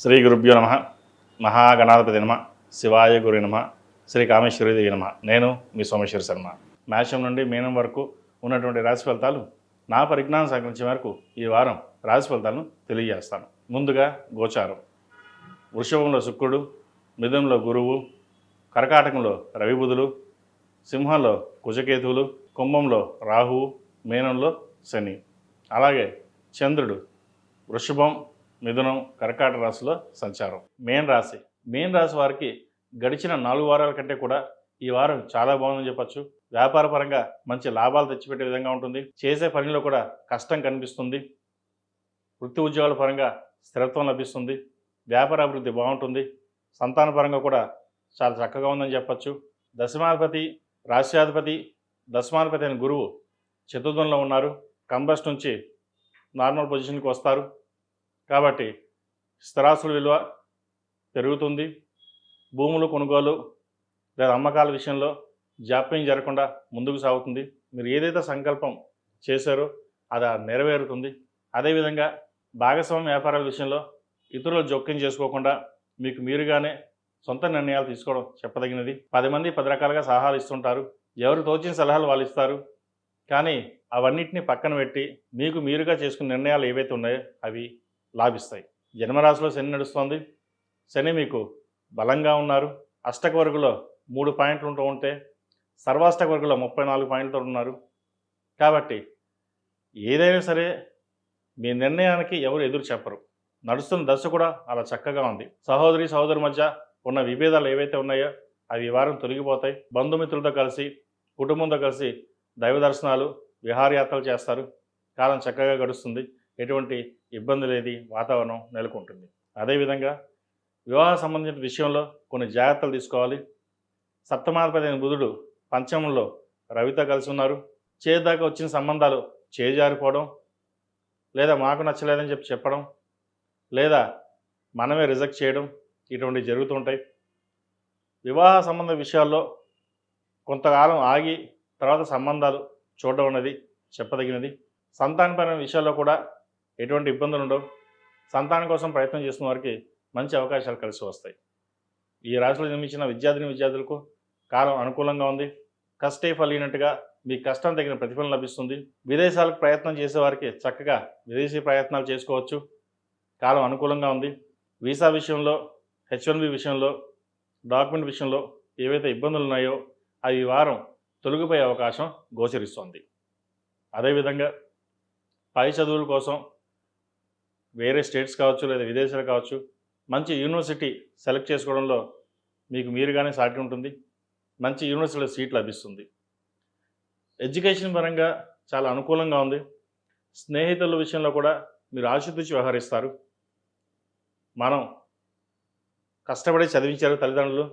శ్రీ గురుభ్యో నమ. మహాగణాధిపతి నమ. శివాయ గురి నమ. శ్రీ కామేశ్వరిదేవి నమ. నేను మీ సోమేశ్వర శర్మ. మేషం నుండి మీనం వరకు ఉన్నటువంటి రాశి ఫలితాలు నా పరిజ్ఞానం సంక్రమించే వరకు ఈ వారం రాశి ఫలితాలను తెలియజేస్తాను. ముందుగా గోచారం. వృషభంలో శుక్రుడు మిథునంలో గురువు కర్కాటకంలో రవిబుధులు సింహంలో కుజకేతువులు కుంభంలో రాహువు మీనంలో శని. అలాగే చంద్రుడు వృషభం మిథునం కర్కాట రాశిలో సంచారం. మేన్ రాశి. మేన్ రాశి వారికి గడిచిన నాలుగు వారాల కంటే కూడా ఈ వారం చాలా బాగుందని చెప్పొచ్చు. వ్యాపారపరంగా మంచి లాభాలు తెచ్చిపెట్టే విధంగా ఉంటుంది. చేసే పనిలో కూడా కష్టం కనిపిస్తుంది. వృత్తి ఉద్యోగాల పరంగా స్థిరత్వం లభిస్తుంది. వ్యాపార అభివృద్ధి బాగుంటుంది. సంతానపరంగా కూడా చాలా చక్కగా ఉందని చెప్పచ్చు. దశమాధిపతి రాశ్యాధిపతి దశమాధిపతి అయిన గురువు చతుర్థంలో ఉన్నారు. కంబస్ట్ నుంచి నార్మల్ పొజిషన్కి వస్తారు. కాబట్టి స్థిరాస్తుల విలువ పెరుగుతుంది. భూములు కొనుగోలు లేదా అమ్మకాల విషయంలో జాప్యం జరగకుండా ముందుకు సాగుతుంది. మీరు ఏదైతే సంకల్పం చేశారో అది నెరవేరుతుంది. అదేవిధంగా భాగస్వామ్య వ్యాపారాల విషయంలో ఇతరులు జోక్యం చేసుకోకుండా మీకు మీరుగానే సొంత నిర్ణయాలు తీసుకోవడం చెప్పదగినది. పది మంది పది రకాలుగా సలహాలు ఇస్తుంటారు. ఎవరు తోచిన సలహాలు వాళ్ళు ఇస్తారు. కానీ అవన్నిటిని పక్కన పెట్టి మీకు మీరుగా చేసుకున్న నిర్ణయాలు ఏవైతే ఉన్నాయో అవి లాభిస్తాయి. జన్మరాశిలో శని నడుస్తుంది. శని మీకు బలంగా ఉన్నారు. అష్టక వర్గులో మూడు పాయింట్లు ఉంటూ ఉంటే సర్వాష్టక వర్గులో ముప్పై నాలుగు పాయింట్లతో ఉన్నారు. కాబట్టి ఏదైనా సరే మీ నిర్ణయానికి ఎవరు ఎదురు చెప్పరు. నడుస్తున్న దశ కూడా అలా చక్కగా ఉంది. సహోదరి సహోదరు మధ్య ఉన్న విభేదాలు ఏవైతే ఉన్నాయో అవి ఈ వారం తొలగిపోతాయి. బంధుమిత్రులతో కలిసి కుటుంబంతో కలిసి దైవ దర్శనాలు విహారయాత్రలు చేస్తారు. కాలం చక్కగా గడుస్తుంది. ఎటువంటి ఇబ్బంది లేని వాతావరణం నెలకొంటుంది. అదేవిధంగా వివాహ సంబంధించిన విషయంలో కొన్ని జాగ్రత్తలు తీసుకోవాలి. సప్తమాధిపతి అయిన బుధుడు పంచమంలో రవితో కలిసి ఉన్నారు. చేదాకా వచ్చిన సంబంధాలు చేజారిపోవడం లేదా మాకు నచ్చలేదని చెప్పి చెప్పడం లేదా మనమే రిజెక్ట్ చేయడం ఇటువంటివి జరుగుతుంటాయి వివాహ సంబంధ విషయాల్లో కొంతకాలం ఆగి తర్వాత సంబంధాలు చూడడం అనేది చెప్పదగినది. సంతానపరమైన విషయాల్లో కూడా ఎటువంటి ఇబ్బందులు ఉండవు. సంతానం కోసం ప్రయత్నం చేస్తున్న వారికి మంచి అవకాశాలు కలిసి వస్తాయి. ఈ రాశిలో జన్మించిన విద్యార్థిని విద్యార్థులకు కాలం అనుకూలంగా ఉంది. కష్టే ఫలినట్టుగా మీ కష్టం తగిన ప్రతిఫలం లభిస్తుంది. విదేశాలకు ప్రయత్నం చేసేవారికి చక్కగా విదేశీ ప్రయత్నాలు చేసుకోవచ్చు. కాలం అనుకూలంగా ఉంది. వీసా విషయంలో హెచ్ వన్ బి విషయంలో డాక్యుమెంట్ విషయంలో ఏవైతే ఇబ్బందులు ఉన్నాయో అవి వారం తొలగిపోయే అవకాశం గోచరిస్తోంది. అదేవిధంగా పై చదువుల కోసం వేరే స్టేట్స్ కావచ్చు లేదా విదేశాలు కావచ్చు మంచి యూనివర్సిటీ సెలెక్ట్ చేసుకోవడంలో మీకు మీరుగానే సాటి ఉంటుంది. మంచి యూనివర్సిటీలో సీట్ లభిస్తుంది. ఎడ్యుకేషన్ పరంగా చాలా అనుకూలంగా ఉంది. స్నేహితుల విషయంలో కూడా మీరు ఆశితూచి వ్యవహరిస్తారు. మనం కష్టపడి చదివించారు తల్లిదండ్రులు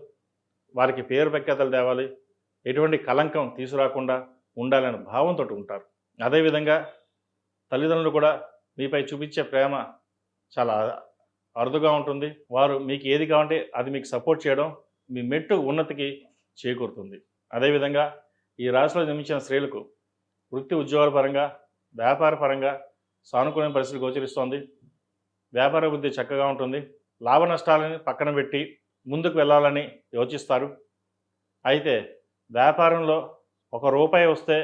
వారికి పేరు ప్రఖ్యాతలు తేవాలి ఎటువంటి కలంకం తీసుకురాకుండా ఉండాలనే భావంతో ఉంటారు. అదేవిధంగా తల్లిదండ్రులు కూడా మీపై చూపించే ప్రేమ చాలా అరుదుగా ఉంటుంది. వారు మీకు ఏది కావాలంటే అది మీకు సపోర్ట్ చేయడం మీ మెట్టు ఉన్నతికి చేకూరుతుంది. అదేవిధంగా ఈ రాశిలో జన్మించిన స్త్రీలకు వృత్తి ఉద్యోగాల పరంగా వ్యాపార పరంగా సానుకూలమైన పరిస్థితి గోచరిస్తోంది. వ్యాపార వృద్ధి చక్కగా ఉంటుంది. లాభ నష్టాలని పక్కన పెట్టి ముందుకు వెళ్ళాలని యోచిస్తారు. అయితే వ్యాపారంలో ఒక రూపాయి వస్తే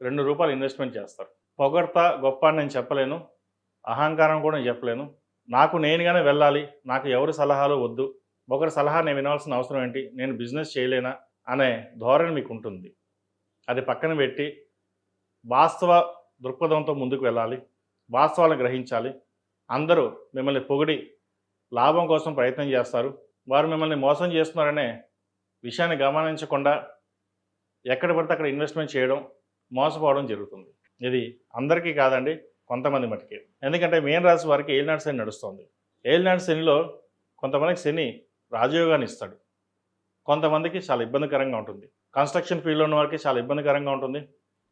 రెండు రూపాయలు ఇన్వెస్ట్మెంట్ చేస్తారు. పొగడ్తా గొప్ప అని నేను చెప్పలేను. అహంకారం కూడా నేను చెప్పలేను. నాకు నేనుగానే వెళ్ళాలి. నాకు ఎవరి సలహాలు వద్దు. ఒకరి సలహా నేను వినాల్సిన అవసరం ఏంటి? నేను బిజినెస్ చేయలేనా? అనే ధోరణి మీకు ఉంటుంది. అది పక్కన పెట్టి వాస్తవ దృక్పథంతో ముందుకు వెళ్ళాలి. వాస్తవాలను గ్రహించాలి. అందరూ మిమ్మల్ని పొగిడి లాభం కోసం ప్రయత్నం చేస్తారు. వారు మిమ్మల్ని మోసం చేస్తున్నారనే విషయాన్ని గమనించకుండా ఎక్కడ పడితే అక్కడ ఇన్వెస్ట్మెంట్ చేయడం మోసపోవడం జరుగుతుంది. ఇది అందరికీ కాదండి. కొంతమంది మటుకే. ఎందుకంటే మెయిన్ రాశి వారికి ఏలినాడు శని నడుస్తుంది. ఏలినాడు శనిలో కొంతమందికి శని రాజయోగాన్ని ఇస్తాడు. కొంతమందికి చాలా ఇబ్బందికరంగా ఉంటుంది. కన్స్ట్రక్షన్ ఫీల్డ్లో ఉన్న వారికి చాలా ఇబ్బందికరంగా ఉంటుంది.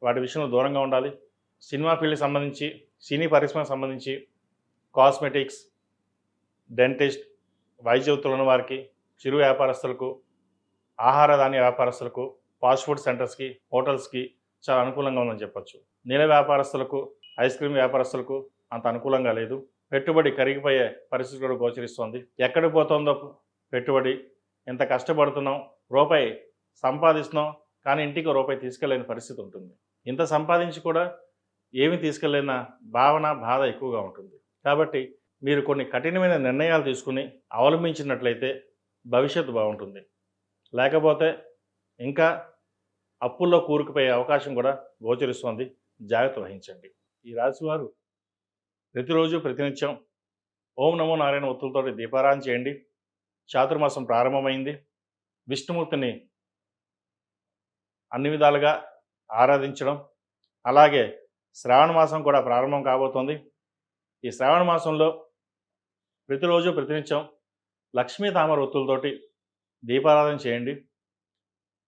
వాటి విషయంలో దూరంగా ఉండాలి. సినిమా ఫీల్డ్కి సంబంధించి సినీ పరిశ్రమకు సంబంధించి కాస్మెటిక్స్ డెంటిస్ట్ వైద్య వృత్తులు ఉన్న వారికి చిరు వ్యాపారస్తులకు ఆహార ధాన్య వ్యాపారస్తులకు ఫాస్ట్ ఫుడ్ సెంటర్స్కి హోటల్స్కి చాలా అనుకూలంగా ఉందని చెప్పొచ్చు. నీళ్ళ వ్యాపారస్తులకు ఐస్ క్రీమ్ వ్యాపారస్తులకు అంత అనుకూలంగా లేదు. పెట్టుబడి కరిగిపోయే పరిస్థితి కూడా గోచరిస్తోంది. ఎక్కడికి పోతుందో పెట్టుబడి ఎంత కష్టపడుతున్నాం రూపాయి సంపాదిస్తున్నాం కానీ ఇంటికి రూపాయి తీసుకెళ్ళలేని పరిస్థితి ఉంటుంది. ఇంత సంపాదించి కూడా ఏమి తీసుకెళ్ళిన భావన బాధ ఎక్కువగా ఉంటుంది. కాబట్టి మీరు కొన్ని కఠినమైన నిర్ణయాలు తీసుకుని అవలంబించినట్లయితే భవిష్యత్తు బాగుంటుంది. లేకపోతే ఇంకా అప్పుల్లో కూరుకుపోయే అవకాశం కూడా గోచరిస్తోంది. జాగ్రత్త వహించండి. ఈ రాశివారు ప్రతిరోజు ప్రతినిత్యం ఓం నమో నారాయణ ఒత్తులతోటి దీపారాధన చేయండి. చాతుర్మాసం ప్రారంభమైంది. విష్ణుమూర్తిని అన్ని విధాలుగా ఆరాధించడం అలాగే శ్రావణ మాసం కూడా ప్రారంభం కాబోతోంది. ఈ శ్రావణ మాసంలో ప్రతిరోజు ప్రతినిత్యం లక్ష్మీ తామర ఒత్తులతోటి దీపారాధన చేయండి.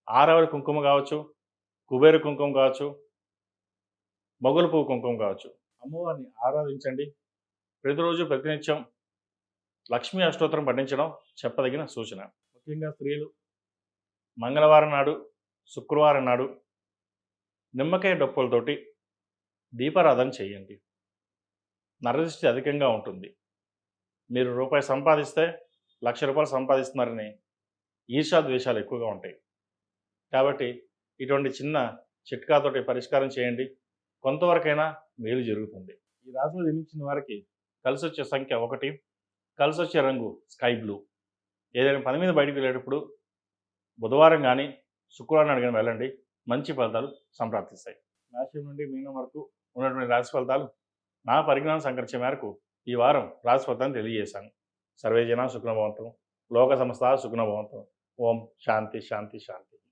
ఆరవరి కుంకుమ కావచ్చు కుబేర కుంకుమ కావచ్చు మొగలు పువ్వు కుంకుమ కావచ్చు. అమ్మవారిని ఆరాధించండి. ప్రతిరోజు ప్రతినిత్యం లక్ష్మీ అష్టోత్తరం పఠించడం చెప్పదగిన సూచన. ముఖ్యంగా స్త్రీలు మంగళవారం నాడు శుక్రవారం నాడు నిమ్మకాయ డొప్పులతోటి దీపారాధన చేయండి. నరదృష్టి అధికంగా ఉంటుంది. మీరు రూపాయి సంపాదిస్తే లక్ష రూపాయలు సంపాదిస్తున్నారని ఈర్షా ద్వేషాలు ఎక్కువగా ఉంటాయి. కాబట్టి ఇటువంటి చిన్న చిట్కాతోటి పరిష్కారం చేయండి. కొంతవరకైనా మేలు జరుగుతుంది. ఈ రాశిలో జన్మించిన వారికి కలిసి వచ్చే సంఖ్య ఒకటి. కలిసి వచ్చే రంగు స్కై బ్లూ. ఏదైనా పని మీద బయటకు వెళ్ళేటప్పుడు బుధవారం కానీ శుక్రవారం అడిగిన వెళ్ళండి. మంచి ఫలితాలు సంప్రాప్తిస్తాయి. రాశి నుండి మీనం వరకు ఉన్నటువంటి రాశి ఫలితాలు నా పరిజ్ఞానం సంకరించే మేరకు ఈ వారం రాశి ఫలితాన్ని తెలియజేశాను. సర్వేజన సుఖనభవంతం లోక సంస్థ సుఖనభవంతం ఓం శాంతి శాంతి శాంతి.